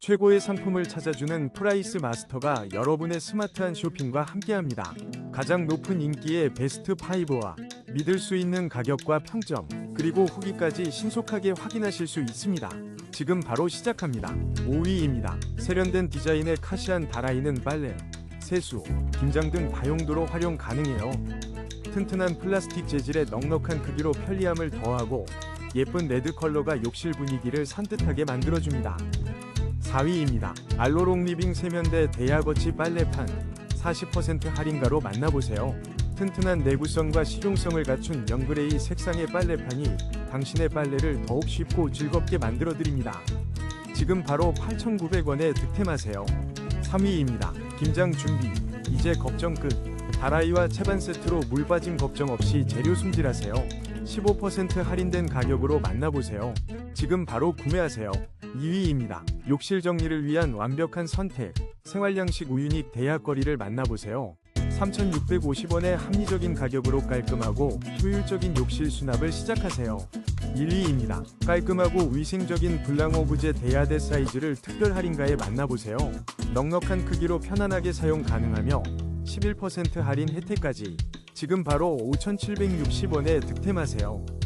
최고의 상품을 찾아주는 프라이스 마스터가 여러분의 스마트한 쇼핑과 함께합니다. 가장 높은 인기의 베스트 5와 믿을 수 있는 가격과 평점, 그리고 후기까지 신속하게 확인하실 수 있습니다. 지금 바로 시작합니다. 5위입니다. 세련된 디자인의 카시안 다라이는 빨래, 세수, 김장 등 다용도로 활용 가능해요. 튼튼한 플라스틱 재질의 넉넉한 크기로 편리함을 더하고 예쁜 레드 컬러가 욕실 분위기를 산뜻하게 만들어줍니다. 4위입니다. 알로롱 리빙 세면대 대야거치 빨래판 40% 할인가로 만나보세요. 튼튼한 내구성과 실용성을 갖춘 영그레이 색상의 빨래판이 당신의 빨래를 더욱 쉽고 즐겁게 만들어드립니다. 지금 바로 8,900원에 득템하세요. 3위입니다. 김장 준비. 이제 걱정 끝. 다라이와 채반 세트로 물 빠짐 걱정 없이 재료 손질하세요. 15% 할인된 가격으로 만나보세요. 지금 바로 구매하세요. 2위입니다. 욕실 정리를 위한 완벽한 선택. 생활양식 우유닉 대약거리를 만나보세요. 3,650원의 합리적인 가격으로 깔끔하고 효율적인 욕실 수납을 시작하세요. 1위입니다. 깔끔하고 위생적인 블랑 오브제 대야대 사이즈를 특별 할인가에 만나보세요. 넉넉한 크기로 편안하게 사용 가능하며 11% 할인 혜택까지 지금 바로 5,760원에 득템하세요.